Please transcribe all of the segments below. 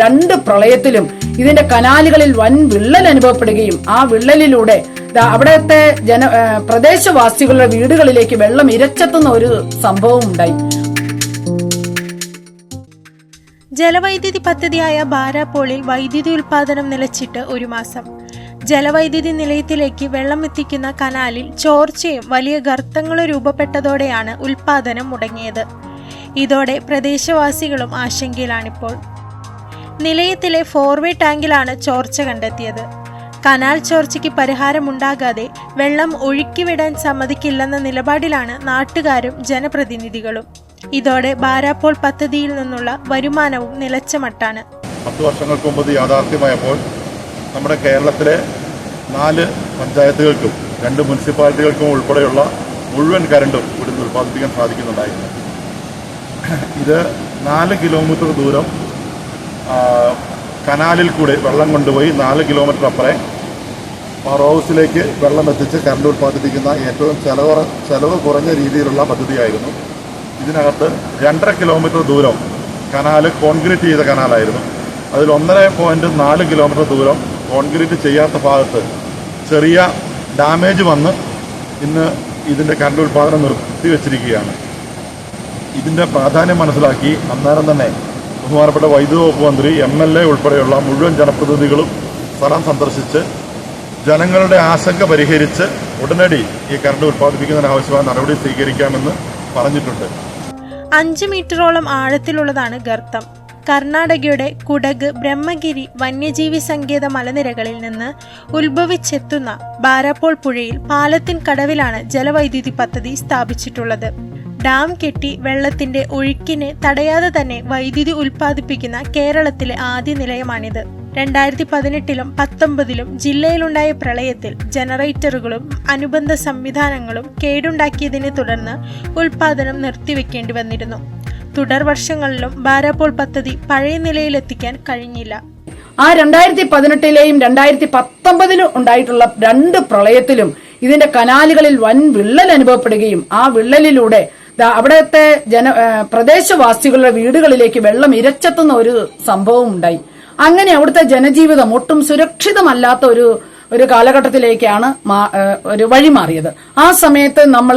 രണ്ട് പ്രളയത്തിലും ഇതിന്റെ കനാലുകളിൽ വൻ വിള്ളൽ അനുഭവപ്പെടുകയും ആ വിള്ളലിലൂടെ അവിടത്തെ ജന പ്രദേശവാസികളുടെ വീടുകളിലേക്ക് വെള്ളം ഇരച്ചെത്തുന്ന ഒരു സംഭവം ഉണ്ടായി. ജലവൈദ്യുതി പദ്ധതിയായ ബാരാപോളിൽ വൈദ്യുതി ഉൽപാദനം നിലച്ചിട്ട് ഒരു മാസം. ജലവൈദ്യുതി നിലയത്തിലേക്ക് വെള്ളം എത്തിക്കുന്ന കനാലിൽ ചോർച്ചയും വലിയ ഗർത്തങ്ങളും രൂപപ്പെട്ടതോടെയാണ് ഉൽപാദനം മുടങ്ങിയത്. ഇതോടെ പ്രദേശവാസികളും ആശങ്കയിലാണിപ്പോൾ. നിലയത്തിലെ ഫോർവേഡ് ടാങ്കിലാണ് ചോർച്ച കണ്ടെത്തിയത്. കനാൽ ചോർച്ചയ്ക്ക് പരിഹാരമുണ്ടാകാതെ വെള്ളം ഒഴുക്കിവിടാൻ സമ്മതിക്കില്ലെന്ന നിലപാടിലാണ് നാട്ടുകാരും ജനപ്രതിനിധികളും. ഇതോടെ ബാരാപ്പോൾ പദ്ധതിയിൽ നിന്നുള്ള വരുമാനവും നിലച്ച മട്ടാണ്. പത്ത് വർഷങ്ങൾക്ക് മുമ്പ് യാഥാർത്ഥ്യമായപ്പോൾ നമ്മുടെ കേരളത്തിലെ നാല് പഞ്ചായത്തുകൾക്കും രണ്ട് മുനിസിപ്പാലിറ്റികൾക്കും ഉൾപ്പെടെയുള്ള മുഴുവൻ കരണ്ടും ഇവിടുന്ന് ഉൽപ്പാദിപ്പിക്കാൻ സാധിക്കുന്നുണ്ടായിരുന്നു. ഇത് നാല് കിലോമീറ്റർ ദൂരം കനാലിൽ കൂടി വെള്ളം കൊണ്ടുപോയി നാല് കിലോമീറ്റർ അപ്പുറം പവർ ഹൗസിലേക്ക് വെള്ളം എത്തിച്ച് കറണ്ട് ഉൽപ്പാദിപ്പിക്കുന്ന ഏറ്റവും ചെലവ് ചെലവ് കുറഞ്ഞ രീതിയിലുള്ള പദ്ധതിയായിരുന്നു. ഇതിനകത്ത് രണ്ടര കിലോമീറ്റർ ദൂരം കനാൽ കോൺക്രീറ്റ് ചെയ്ത കനാലായിരുന്നു. അതിൽ ഒന്നര പോയിന്റ് നാല് കിലോമീറ്റർ ദൂരം കോൺക്രീറ്റ് ചെയ്യാത്ത ഭാഗത്ത് ചെറിയ ഡാമേജ് വന്ന് ഇന്ന് ഇതിന്റെ കറണ്ട് ഉൽപ്പാദനം നിർത്തിവെച്ചിരിക്കുകയാണ്. ഇതിന്റെ പ്രാധാന്യം മനസ്സിലാക്കി അന്നേരം തന്നെ ബഹുമാനപ്പെട്ട വൈദ്യുത വകുപ്പ് മന്ത്രി എം എൽ എ ഉൾപ്പെടെയുള്ള മുഴുവൻ ജനപ്രതിനിധികളും സ്ഥലം സന്ദർശിച്ച് ജനങ്ങളുടെ ആശങ്ക പരിഹരിച്ച് ഉടനടി ഈ കറണ്ട് ഉൽപ്പാദിപ്പിക്കുന്നതിന് ആവശ്യമായ നടപടി സ്വീകരിക്കാമെന്ന് പറഞ്ഞിട്ടുണ്ട്. അഞ്ച് മീറ്ററോളം ആഴത്തിലുള്ളതാണ് ഗർത്തം. കർണാടകയുടെ കുടക് ബ്രഹ്മഗിരി വന്യജീവി സങ്കേത മലനിരകളിൽ നിന്ന് ഉത്ഭവിച്ചെത്തുന്ന ബാരാപ്പോൾ പുഴയിൽ പാലത്തിൻ കടവിലാണ് ജലവൈദ്യുതി പദ്ധതി സ്ഥാപിച്ചിട്ടുള്ളത്. ഡാം കെട്ടി വെള്ളത്തിന്റെ ഒഴുക്കിനെ തടയാതെ തന്നെ വൈദ്യുതി ഉൽപ്പാദിപ്പിക്കുന്ന കേരളത്തിലെ ആദ്യ നിലയമാണിത്. രണ്ടായിരത്തി പതിനെട്ടിലും പത്തൊമ്പതിലും ജില്ലയിലുണ്ടായ പ്രളയത്തിൽ ജനറേറ്ററുകളും അനുബന്ധ സംവിധാനങ്ങളും കേടുണ്ടാക്കിയതിനെ തുടർന്ന് ഉൽപാദനം നിർത്തിവെക്കേണ്ടി വന്നിരുന്നു. തുടർ വർഷങ്ങളിലും ബാരാപോൾ പദ്ധതി പഴയ നിലയിലെത്തിക്കാൻ കഴിഞ്ഞില്ല. ആ രണ്ടായിരത്തി പതിനെട്ടിലെയും രണ്ടായിരത്തി പത്തൊമ്പതിലും ഉണ്ടായിട്ടുള്ള രണ്ട് പ്രളയത്തിലും ഇതിന്റെ കനാലുകളിൽ വൻ വിള്ളൽ അനുഭവപ്പെടുകയും ആ വിള്ളലിലൂടെ അവിടത്തെ ജന പ്രദേശവാസികളുടെ വീടുകളിലേക്ക് വെള്ളം ഇരച്ചെത്തുന്ന ഒരു സംഭവം ഉണ്ടായി. അങ്ങനെ അവിടുത്തെ ജനജീവിതം ഒട്ടും സുരക്ഷിതമല്ലാത്ത ഒരു ഒരു കാലഘട്ടത്തിലേക്കാണ് ഒരു വഴി മാറിയത്. ആ സമയത്ത് നമ്മൾ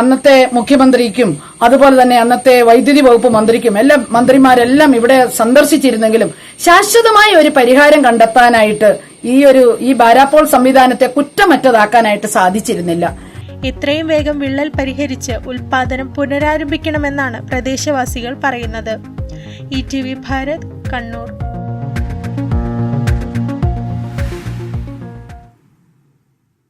അന്നത്തെ മുഖ്യമന്ത്രിക്കും അതുപോലെ തന്നെ അന്നത്തെ വൈദ്യുതി വകുപ്പ് മന്ത്രിക്കും എല്ലാ മന്ത്രിമാരെല്ലാം ഇവിടെ സന്ദർശിച്ചിരുന്നെങ്കിലും ശാശ്വതമായ ഒരു പരിഹാരം കണ്ടെത്താനായിട്ട് ഈ ഒരു ഈ ബാരാപ്പോൾ സംവിധാനത്തെ കുറ്റമറ്റതാക്കാനായിട്ട് സാധിച്ചിരുന്നില്ല. എത്രയും വേഗം വിള്ളൽ പരിഹരിച്ച് ഉൽപാദനം പുനരാരംഭിക്കണമെന്നാണ് പ്രദേശവാസികൾ പറയുന്നത്. E T V Bharat Kannur.